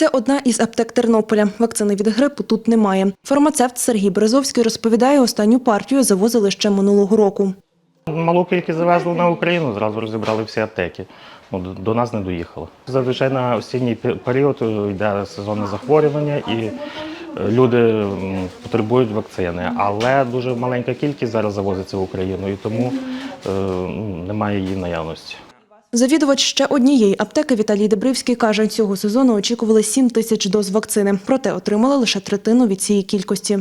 Це одна із аптек Тернополя. Вакцини від грипу тут немає. Фармацевт Сергій Березовський розповідає, останню партію завозили ще минулого року. Малу кількість завезли на Україну, зразу розібрали всі аптеки. Ну, до- нас не доїхало. Зазвичай на осінній період е, йде сезонне захворювання і е, люди потребують вакцини. Але дуже маленька кількість зараз завозиться в Україну і тому е, немає її наявності. Завідувач ще однієї аптеки Віталій Дебривський каже, цього сезону очікували 7 тисяч доз вакцини, проте отримали лише третину від цієї кількості.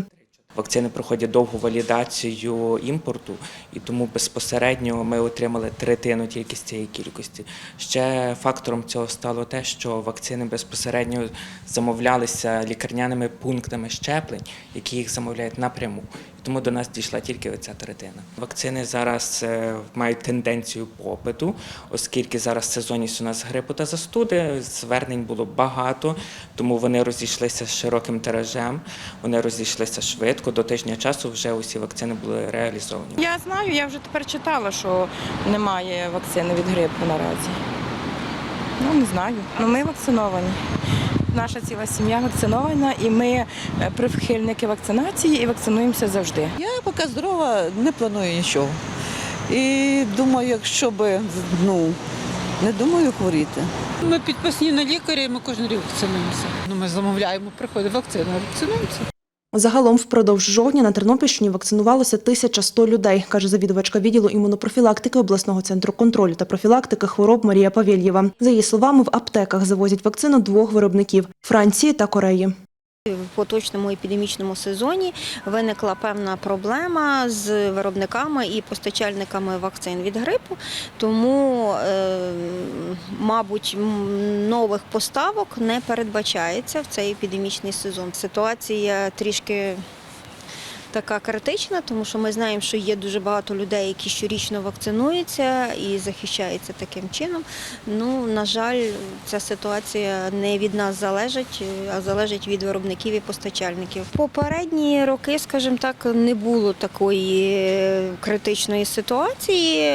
Вакцини проходять довгу валідацію імпорту, і тому безпосередньо ми отримали третину тільки з цієї кількості. Ще фактором цього стало те, що вакцини безпосередньо замовлялися лікарняними пунктами щеплень, які їх замовляють напряму. Тому до нас дійшла тільки оця третина. Вакцини зараз е, мають тенденцію попиту, оскільки зараз сезонність у нас грипу та застуди. Звернень було багато, тому вони розійшлися з широким тиражем, вони розійшлися швидко. До тижня часу вже усі вакцини були реалізовані. Я знаю, я вже тепер читала, що немає вакцини від грипу наразі. Ну, не знаю. Ну, ми вакциновані. Наша ціла сім'я вакцинована, і ми е, прихильники вакцинації і вакцинуємося завжди. Я поки здорова, не планую нічого. І думаю, якщо би ну не думаю хворіти. Ми підписні на лікаря, і ми кожен рік вакцинуємося. Ну, ми замовляємо, приходить вакцина, вакцинуємося. Загалом впродовж жовтня на Тернопільщині вакцинувалося 1100 людей, каже завідувачка відділу імунопрофілактики обласного центру контролю та профілактики хвороб Марія Павельєва. За її словами, в аптеках завозять вакцину двох виробників Франції та Кореї. В поточному епідемічному сезоні виникла певна проблема з виробниками і постачальниками вакцин від грипу, тому, е, мабуть, нових поставок не передбачається в цей епідемічний сезон. Ситуація трішки така критична, тому що ми знаємо, що є дуже багато людей, які щорічно вакцинуються і захищаються таким чином. Ну, на жаль, ця ситуація не від нас залежить, а залежить від виробників і постачальників. Попередні роки, скажімо так, не було такої е, критичної ситуації.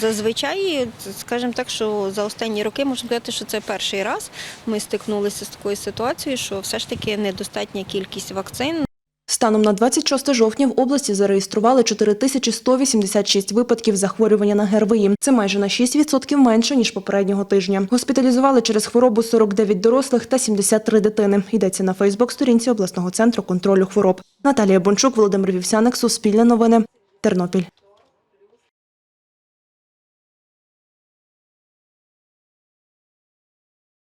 Зазвичай, скажімо так, що за останні роки можна сказати, що це перший раз ми стикнулися з такою ситуацією, що все ж таки недостатня кількість вакцин. Станом на 26 жовтня в області зареєстрували 4186 випадків захворювання на ГРВІ. Це майже на 6% менше, ніж попереднього тижня. Госпіталізували через хворобу 49 дорослих та 73 дитини. Йдеться на Фейсбук-сторінці обласного центру контролю хвороб. Наталія Бончук, Володимир Вівсяник, Суспільне новини, Тернопіль.